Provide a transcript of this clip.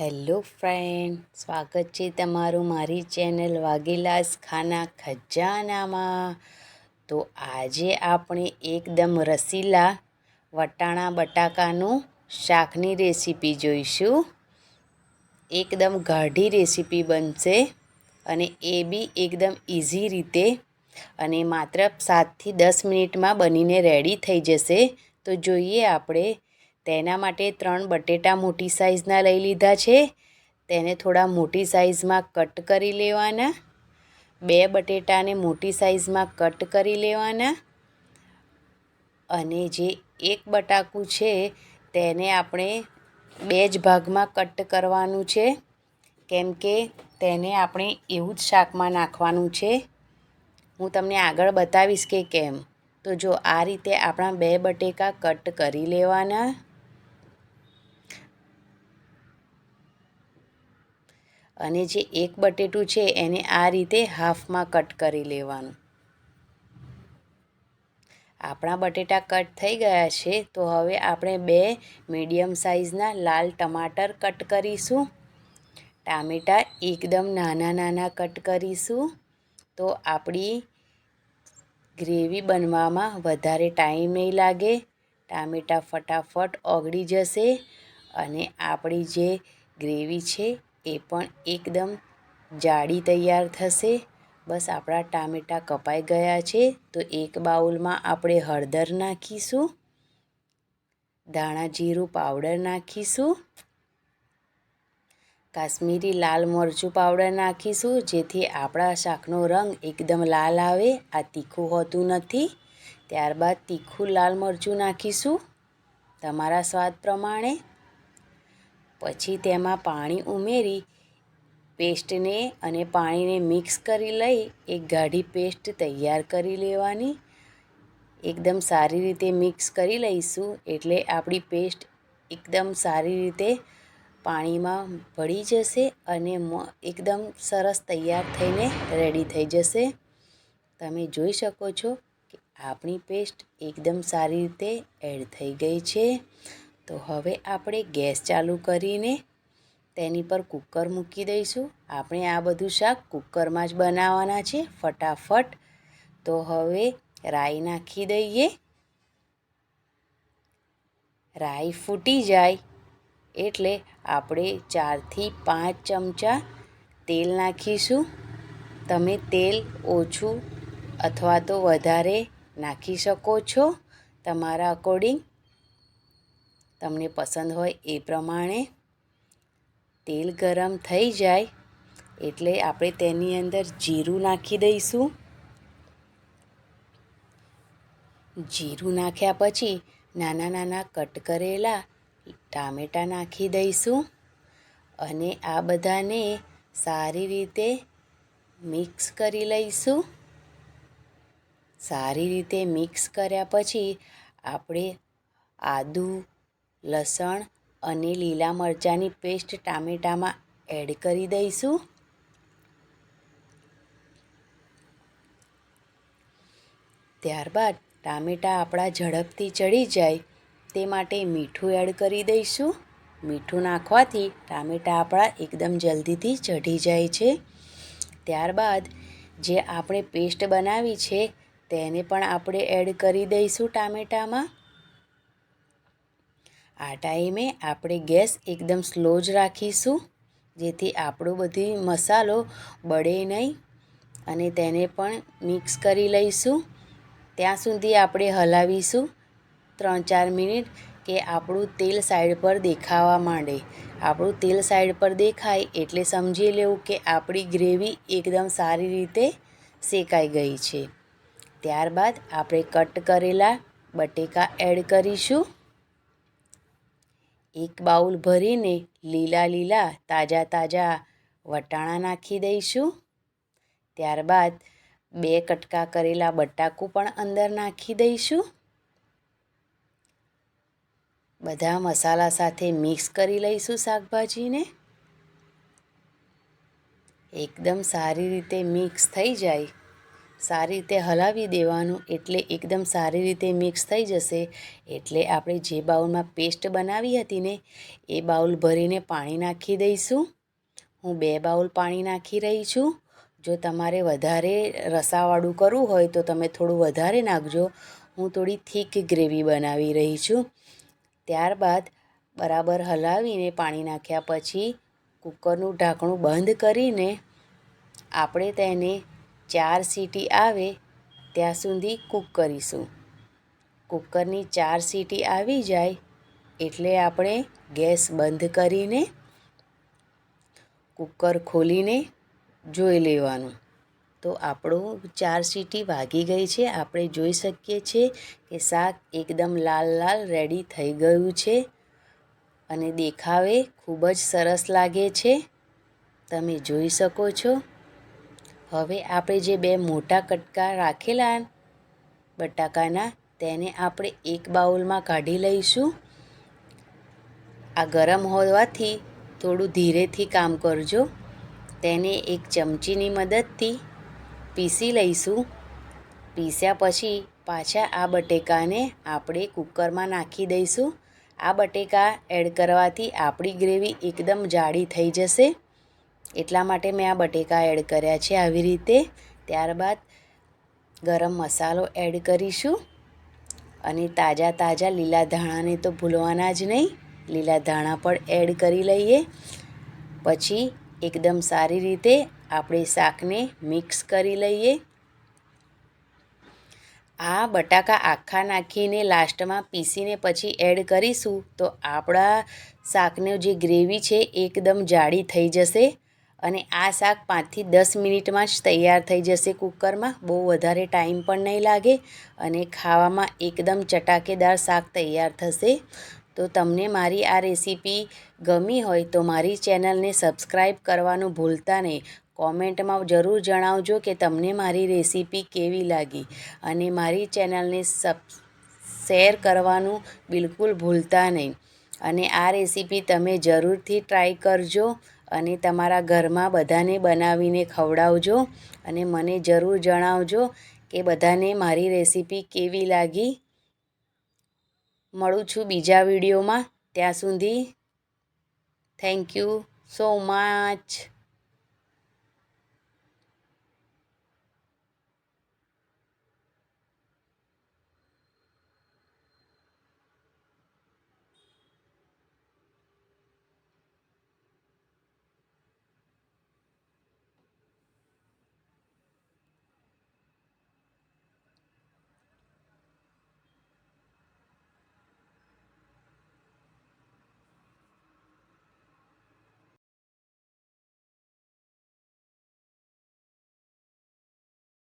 Hello friend, સ્વાગત છે તમારું મારી ચેનલ વાઘીલાસ ખાના ખજાનામાં. તો આજે આપણે એકદમ રસીલા વટાણા બટાકાનું શાકની રેસીપી જોઈશું. એકદમ ગાઢી રેસીપી બનશે અને એ બી એકદમ ઇઝી રીતે અને માત્ર સાતથી દસ મિનિટમાં બનીને રેડી થઈ જશે. તો જોઈએ આપણે તેના માટે ત્રણ બટેટા મોટી સાઇઝના લઈ લીધા છે. તેને થોડા મોટી સાઇઝમાં કટ કરી લેવાના. બે બટેટાને મોટી સાઇઝમાં કટ કરી લેવાના. અને જે એક બટાકું છે, તેને આપણે બે જ ભાગમાં કટ કરવાનું છે. કેમ કે તેને આપણે એવું જ શાકમાં નાખવાનું છે. હું તમને આગળ બતાવીશ કે કેમ. તો જો આ રીતે આપણા બે બટેકા કટ કરી લેવાના. અને જે એક બટેટું છે એને આ રીતે હાફમાં કટ કરી લેવાનું. આપણા બટેટા કટ થઈ ગયા છે, તો હવે આપણે બે મીડિયમ સાઇઝના લાલ ટમાટર કટ કરીશું. ટામેટાં એકદમ નાના નાના કટ કરીશું. તો આપણી ગ્રેવી બનવામાં વધારે ટાઈમ નહીં લાગે. ટામેટાં ફટાફટ ઓગળી જશે અને આપણી જે ગ્રેવી છે એ પણ એકદમ જાડી તૈયાર થશે. બસ આપણા ટામેટાં કપાઈ ગયા છે, તો એક બાઉલમાં આપણે હળદર નાખીશું. ધાણા જીરું પાવડર નાખીશું. કાશ્મીરી લાલ મરચું પાવડર નાખીશું, જેથી આપણા શાકનો રંગ એકદમ લાલ આવે, આ તીખું હોતું નથી. ત્યારબાદ તીખું લાલ મરચું નાખીશું. તમારા સ્વાદ પ્રમાણે પછી તેમાં પાણી ઉમેરી પેસ્ટને અને પાણીને મિક્સ કરી લઈ એક ગાઢી પેસ્ટ તૈયાર કરી લેવાની. એકદમ સારી રીતે મિક્સ કરી લઈશું એટલે આપણી પેસ્ટ એકદમ સારી રીતે પાણીમાં ભળી જશે અને એકદમ સરસ તૈયાર થઈને રેડી થઈ જશે. તમે જોઈ શકો છો કે આપણી પેસ્ટ એકદમ સારી રીતે એડ થઈ ગઈ છે. તો હવે આપણે ગેસ ચાલુ કરીને તેની પર કુકર મૂકી દઈશું. આપણે આ બધું શાક કુકરમાં જ બનાવવાના છે, ફટાફટ. તો હવે રાઈ નાખી દઈએ. રાઈ ફૂટી જાય એટલે આપણે ચારથી પાંચ ચમચા તેલ નાખીશું. તમે તેલ ઓછું અથવા તો વધારે નાખી શકો છો તમારા અકોર્ડિંગ તમને પસંદ હોય એ પ્રમાણે તેલ ગરમ થઈ જાય એટલે આપણે તેની અંદર જીરું નાખી દઈશું. જીરું નાખ્યા પછી નાના નાના કટ કરેલા ટામેટાં નાખી દઈશું અને આ બધાને સારી રીતે મિક્સ કરી લઈશું. સારી રીતે મિક્સ કર્યા પછી આપણે આદું લસણ અને લીલા મરચાંની પેસ્ટ ટામેટામાં એડ કરી દઈશું. ત્યારબાદ ટામેટાં આપણા ઝડપથી ચડી જાય તે માટે મીઠું એડ કરી દઈશું. મીઠું નાખવાથી ટામેટાં આપણા એકદમ જલ્દીથી ચઢી જાય છે. ત્યારબાદ જે આપણે પેસ્ટ બનાવી છે તેને પણ આપણે એડ કરી દઈશું ટામેટામાં. આ ટાઈમે આપણે ગેસ એકદમ સ્લો જ રાખીશું, જેથી આપણો બધી મસાલો બળે નહીં અને તેને પણ મિક્સ કરી લઈશું. ત્યાં સુધી આપણે હલાવીશું ત્રણ ચાર મિનિટ કે આપણું તેલ સાઈડ પર દેખાવા માંડે. આપણું તેલ સાઈડ પર દેખાય એટલે સમજી લેવું કે આપણી ગ્રેવી એકદમ સારી રીતે શેકાઈ ગઈ છે. ત્યારબાદ આપણે કટ કરેલા બટેકા એડ કરીશું. એક બાઉલ ભરીને લીલા લીલા તાજા તાજા વટાણા નાખી દઈશું. ત્યારબાદ બે કટકા કરેલા બટાકું પણ અંદર નાખી દઈશું. બધા મસાલા સાથે મિક્સ કરી લઈશું શાકભાજીને. એકદમ સારી રીતે મિક્સ થઈ જાય. સારી રીતે હલાવી દેવાનું એટલે એકદમ સારી રીતે મિક્સ થઈ જશે. એટલે આપણે જે બાઉલમાં પેસ્ટ બનાવી હતી ને, એ બાઉલ ભરીને પાણી નાખી દઈશું. હું બે બાઉલ પાણી નાખી રહી છું. જો તમારે વધારે રસાવાળું કરવું હોય તો તમે થોડું વધારે નાખજો. હું થોડી થીક ગ્રેવી બનાવી રહી છું. ત્યારબાદ બરાબર હલાવીને પાણી નાખ્યા પછી કુકરનું ઢાંકણું બંધ કરીને આપણે તેને ચાર સીટી આવે, ત્યાં સુધી કૂક કરીશું. કૂકરની ચાર સીટી આવી જાય, એટલે આપણે ગેસ બંધ કરીને કૂકર ખોલીને જોઈ લેવાનું. તો આપણું ચાર સીટી વાગી ગઈ છે. આપણે જોઈ શકીએ છીએ કે શાક એકદમ લાલ લાલ રેડી થઈ ગયું છે અને દેખાવે ખૂબ જ સરસ લાગે છે. તમે જોઈ શકો છો હવે આપણે જે બે મોટા કટકા રાખેલા બટાકાના, તેને આપણે એક બાઉલમાં કાઢી લઈશું. આ ગરમ હોવાથી થોડું ધીરેથી કામ કરજો. તેને એક ચમચીની મદદથી પીસી લઈશું. પીસ્યા પછી પાછા આ બટેકાને આપણે કૂકરમાં નાખી દઈશું. આ બટેકા એડ કરવાથી આપણી ગ્રેવી એકદમ જાડી થઈ જશે. એટલા માટે મેં આ બટેકા એડ કર્યા છે આવી રીતે. ત્યારબાદ ગરમ મસાલો એડ કરીશું. અને તાજા તાજા લીલા ધાણાને તો ભૂલવાના જ નહીં. લીલા ધાણા પણ એડ કરી લઈએ. પછી એકદમ સારી રીતે આપણે શાકને મિક્સ કરી લઈએ. આ બટાકા આખા નાખીને લાસ્ટમાં પીસીને પછી એડ કરીશું તો આપણા શાકનો જે ગ્રેવી છે એકદમ જાડી થઈ જશે. અને આ શાક પાંચથી દસ મિનિટમાં જ તૈયાર થઈ જશે કુકરમાં. બહુ વધારે ટાઈમ પણ નહીં લાગે અને ખાવામાં એકદમ ચટાકેદાર શાક તૈયાર થશે. તો તમને મારી આ રેસીપી ગમી હોય તો મારી ચેનલને સબસ્ક્રાઈબ કરવાનું ભૂલતા નહીં. કોમેન્ટમાં જરૂર જણાવજો કે તમને મારી રેસીપી કેવી લાગી અને મારી ચેનલને સબ, શેર કરવાનું બિલકુલ ભૂલતા નહીં. અને આ રેસીપી તમે જરૂરથી ટ્રાય કરજો અને તમારા ઘરમાં બધાને બનાવીને ખવડાવજો અને મને જરૂર જણાવજો કે બધાને મારી રેસીપી કેવી લાગી. મળું છું બીજા વિડીયોમાં. ત્યાં સુધી થેન્ક યુ સો મચ